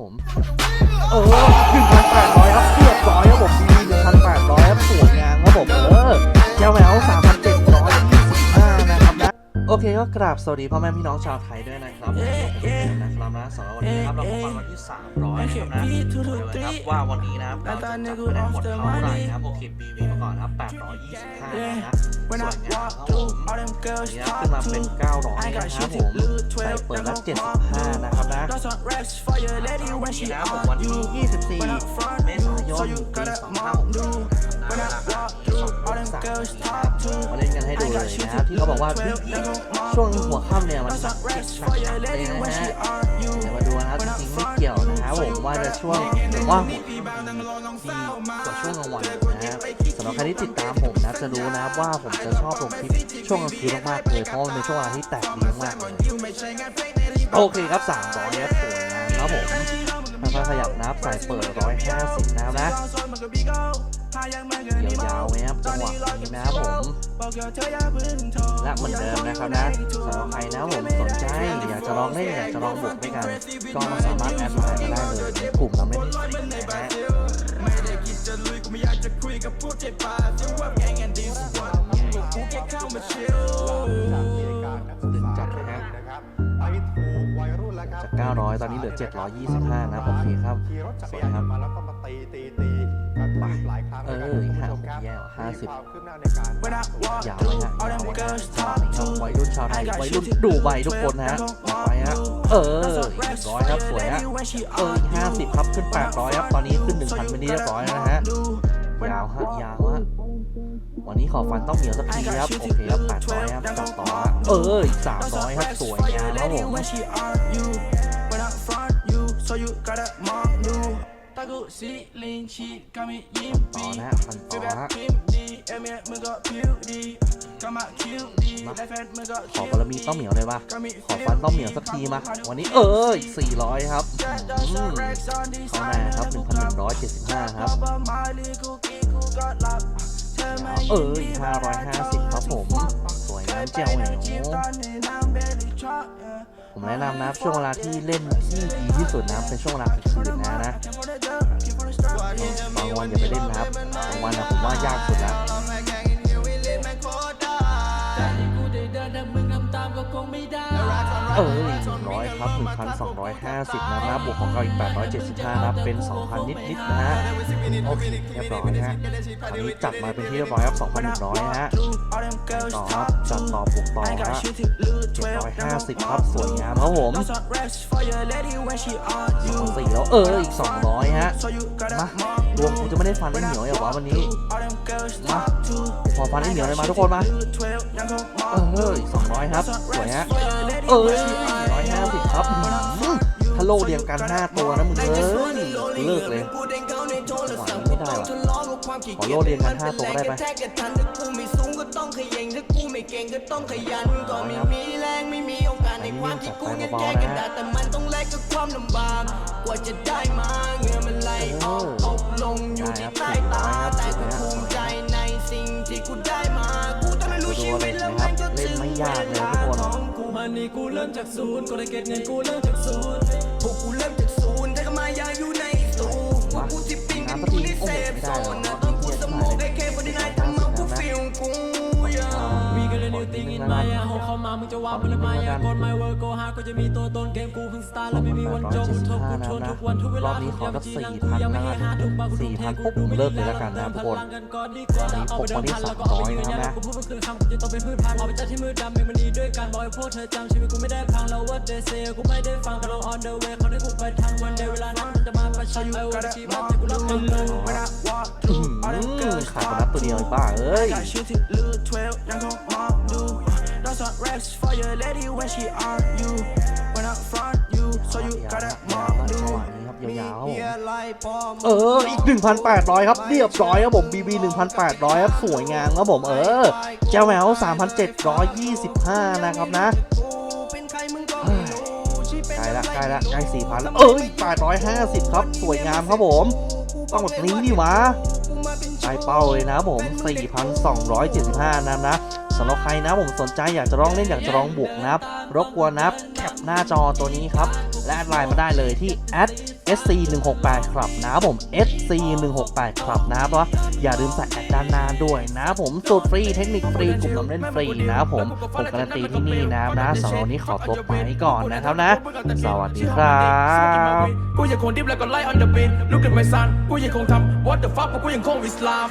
ผมเออหนึ่งพันแปดร้อยครับเรียบร้อยครับผมดีหนึ่งพันแปดร้อยครับสวยงามครับผมเออเจ้าแมวสามพันเจ็ดร้อยยี่สิบห้านะครับนะโอเคก็กราบสวัสดีพ่อแม่พี่น้องชาวไทยด้วยนะครับ ผมนะครับนะสำหรับวันนี้ครับเราพบกันวันที่ 300นะครับนะเดี๋ยวนะครับว่าวันนี้นะครับเราจะจับคะแนนหมดเท่าไหร่นะครับโอเคบีวีมาก่อนครับ825นะสวยงามครับผมนี่นะขึ้นมาเป็น 900นะครับผมใส่เปิดละ75 นะครับนะวันนี้นะผมวันที่ 24 เมษายนปี2562นะครับมาเล่นกันให้ดู เลยนะครับที่เขาบอกว่าช่วงหัวค่ำเนี่ยมันหนักหนักเลยนะฮะเดี๋ยวมาดูนะครับจริงๆไม่เกี่ยวนะครับผมว่าจะช่วงว่าหัวค่ำกว่าช่วงกลางวันนะครับสำหรับใครที่ติดตามผมนะจะรู้นะครับว่าผมจะชอบลงคลิปช่วงกลางคืนมากๆเลยเพราะมันเป็นช่วงเวลาที่แตกดีมากเลยโอเคครับ300ครับสวยงามครับผม ค่อยๆขยับนะครับสายเปิด 150นะครับนะยาวๆไหมครับจังหวะนี้นะครับผมและเหมือนเดิมนะครับนะสำหรับใครนะผมสนใจอยากจะลองเล่นอยากจะลองบุกด้วยกันก็สามารถแอดไลน์มาได้เลยในกลุ่มเราไม่ได้นะฮะดึงจัดนะฮะ นะครับไปถูกวัยรุ่นแล้วครับจาก 900 ตอนนี้เหลือ 725 นะ โอเคครับขี่รถจักสรวยยานคยรับนต์มาแล้วก็มาตีตีตีกระทืบหลายครั้งเออแล้วกันอีกคุณห้าผู้ชมครับแย่ห้าสิบมีความคืบหน้าในการยาวเลยฮะยาวเลยฮะจังหวะนี้ครับวัยรุ่นชาวไทยวัยรุ่นดูใบทุกคนนะฮะไปฮะเอออีกร้อยครับสวยฮะเออห้าสิบครับขึ้นแปดร้อยครับตอนนี้ขึ้นหนึ่งพันเป็นที่เรียบร้อยแล้วนะฮะ ยาวฮะยาวฮะวันนี้ขอฟันต้องเหนียวสักทีครับโอเคครับแปดร้อยครับจัดต่อฮะเอออีกสามร้อยครับสวยงามครับผมตะกุสีลินชีกามิยิ้มต่อปีนะฮะพันต่อฮะพิมพ์ดีเอ็มเอมึงก็ผิวดีกามาคิวดีและแฟนมึงก็ขอบารมีต้องเหนียวเลยปะขอฟันต้องเหนียวสักทีมา วันนี้เอออีกสี่ร้อยครับอืมเข้าหน้าครับหนึ่งพันหนึ่งร้อยเจ็ดสิบห้าครับ เอออีก550ครับผม สวยงามเจ้าเหนียวผมแนะนำนะช่วงเวลาที่เล่นที่ดีที่สุดนะเป็นช่วงเวลากลางคืนนะนะบางวันอย่าไปเล่นนะครับบางวันนะผมว่ายากสุดแล้วกูได้เดินแต่มึงทำตามก็คงไม่ได้ เอออีก100 ครับ 1,250 นะครับบวกของเราอีก 875 นะครับเป็น 2,000 นิดนิดๆนะฮะ โอเค เรียบร้อยนะฮะอันนี้จัดมาเป็นที่เรียบร้อยครับ2,100นะฮะ ต่อครับจัดต่อบวกต่อฮะ750 ครับ สวยงามครับผมสองสี่แล้ว เออ อีก 200 ฮะ มาดวงกูจะไม่ได้ฟันไอ้เหนียวอย่างวะวันนี้ มาขอฟันไอ้เหนียวเลยมาทุกคนมา เอ้ยสองร้อยครับ สวยฮะ เอ้ยร้อยห้าสิบครับถ้าโลเดียวกันห้าตัวนะมึงเอ้ยเลิกเลยหวานไม่ได้หรอกขอโลดเรียนกันาตัวได้ไหมอันนี้จัดไปเบาๆนะฮะกว่าจะได้าเงินลออก อยู่ที่ใต้ตาแต่กูภูมิใจในสิ่งที่กูได้มา กูต้องได้รู้ชีวิตแล้วมันก็ถึงเวลาของกูมันนี่กูเริ่มจากศูนย์ก็ได้เก็บเงินกูเริ่มจากศูนย์พวกกูเริ่มจากศูนย์แต่ก็มายาอยู่ในสูพวกกูที่ปิ้งกันกูในเซฟโซนนะตอนกูสมุกไอ้แค่คนที่ไหนทำเอากูฟีลกูอย่ามีกันเลยนิวติงอิน มายาหกเข้ามามึงจะว่ามันมายากดไม่เวิร์กโกฮาก็จะมีตัวตนเกมกูเพิ่งสตาร์แล้วไม่มีวันจบทุกกูชนทุกวันทุกเวรลาอบนี้ขอสักทุกอย่าง4,000ยังนะไม่คให้รับหาทุกบาทกู4,000ปุ๊บผมเลิกเลยแล้วกันนะทุกคนกันก่อนดีกว่าเอาไปเดิมพันแล้วก็เอาไปยืนยันว่ากูพูดมันคือคำกูจะต้องเป็นพืชพันธุ์เอาไปจัดที่มือดำเป็นมันดีด้วยกันบอกให้พวกเธอจำชีวิตกูไม่ได้พังแล้วว่าเดซกูไม่ได้ฟังกันลง on the way เขาได้กูไปทันวันเดย์เวลานั้นมันจะมาประชันไอ้วันชีบ้าแต่กูรับมันลงอื้อหือขาดคนนับตัวเดียวไอ้บ้าเอ้ย got shit to lose 12ยังคงมองดู That's not rest for your lady when she on you When I front you so you ยาว gotta ยาว mong จัง do หวะนี้ครับยาวๆครับผมอะไรปอมเอออีก 1,800 ครับ เรียบร้อยครับผม BB 1,800 ครับ สวยงามครับผม เออเจ้าแมว 3,725 นะครับนะเป็นใครมึงก็เฮ้ยใกล้ละใกล้ละใกล้4,000แล้ว เอออีก850 ครับ สวยงามครับผมต้องแบบนี้ดิวะใต้เป้าเลยนะผม 4,275นะครับนะ สำหรับใครนะผมสนใจอยากจะลองเล่นอยากจะลองบวกนะครับรบกวนนะครับแคปหน้าจอตัวนี้ครับ และแอดไลน์มาได้เลยที่ SC 168 ครับนะผม SC 168 ครับนะครับอย่าลืมใส่แอดด้านหน้าด้วยนะผมสูตรฟรีเทคนิคฟรีกลุ่มน้ำเล่นฟรีนะผมผมการันตีที่นี่นะนะสำหรับวันนี้ขอตัวไปก่อนนะครับนะ สวัสดีครับกูยังคงดิฟแล้วก็ไล่ on the beat look at my son กูยังคงทำ what the fuck เพราะกูยังคงวิสลาม